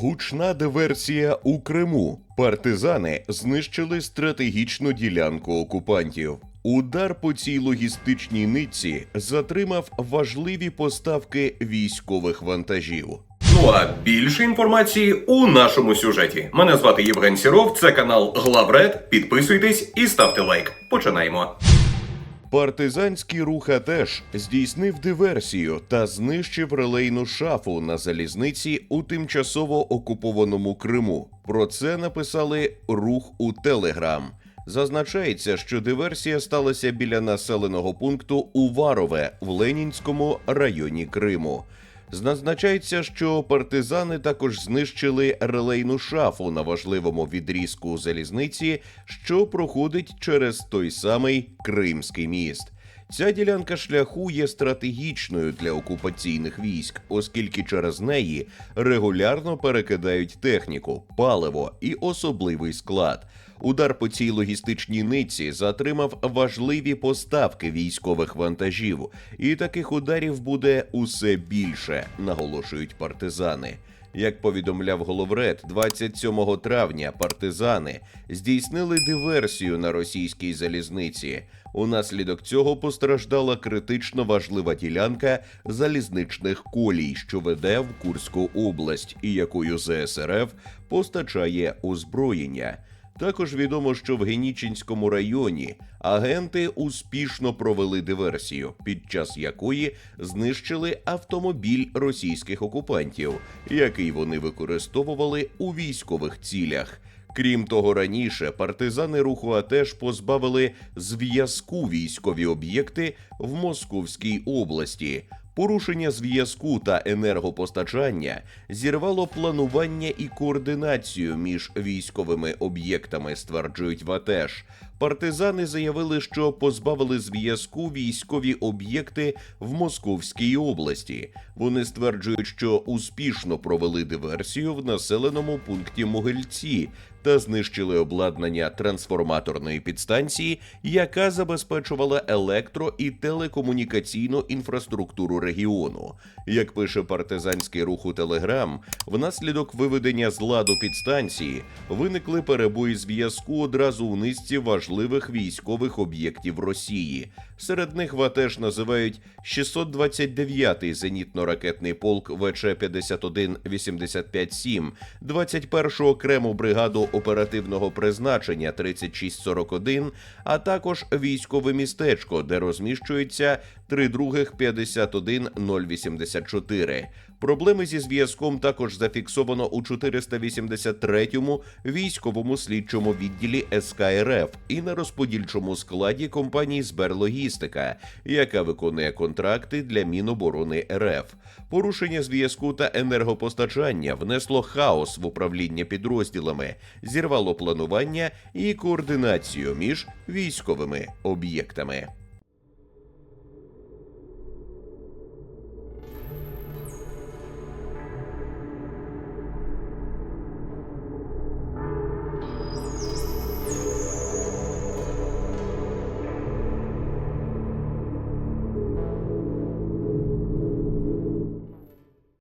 Гучна диверсія у Криму. Партизани знищили стратегічну ділянку окупантів. Удар по цій логістичній нитці затримав важливі поставки військових вантажів. Ну а більше інформації у нашому сюжеті. Мене звати Євген Сіров, це канал Главред. Підписуйтесь і ставте лайк. Починаємо. Партизанський рух АТЕШ здійснив диверсію та знищив релейну шафу на залізниці у тимчасово окупованому Криму. Про це написали рух у Телеграм. Зазначається, що диверсія сталася біля населеного пункту Уварове в Ленінському районі Криму. Зазначається, що партизани також знищили релейну шафу на важливому відрізку залізниці, що проходить через той самий Кримський міст. Ця ділянка шляху є стратегічною для окупаційних військ, оскільки через неї регулярно перекидають техніку, паливо і особливий склад. Удар по цій логістичній нитці затримав важливі поставки військових вантажів, і таких ударів буде усе більше, наголошують партизани. Як повідомляв Головред, 27 травня партизани здійснили диверсію на російській залізниці. Унаслідок цього постраждала критично важлива ділянка залізничних колій, що веде в Курську область, і якою ЗСРФ постачає озброєння. Також відомо, що в Генічинському районі агенти успішно провели диверсію, під час якої знищили автомобіль російських окупантів, який вони використовували у військових цілях. Крім того, раніше партизани руху АТЕШ позбавили зв'язку військові об'єкти в Московській області. Порушення зв'язку та енергопостачання зірвало планування і координацію між військовими об'єктами, стверджують в АТЕШ. Партизани заявили, що позбавили зв'язку військові об'єкти в Московській області. Вони стверджують, що успішно провели диверсію в населеному пункті Могильці та знищили обладнання трансформаторної підстанції, яка забезпечувала електро і телекомунікаційну інфраструктуру регіону. Як пише партизанський рух у Телеграм, внаслідок виведення з ладу підстанції виникли перебої зв'язку одразу у низці важливих військових об'єктів Росії. Серед них ватеж називають 629-й зенітно-ракетний полк ВЧ 51857 21-шу окрему бригаду оперативного призначення 3641, а також військове містечко, де розміщується 3 других 51084. Проблеми зі зв'язком також зафіксовано у 483-му військовому слідчому відділі СК РФ і на розподільчому складі компанії Зберлогістика, яка виконує контракти для Міноборони РФ. Порушення зв'язку та енергопостачання внесло хаос в управління підрозділами, зірвало планування і координацію між військовими об'єктами.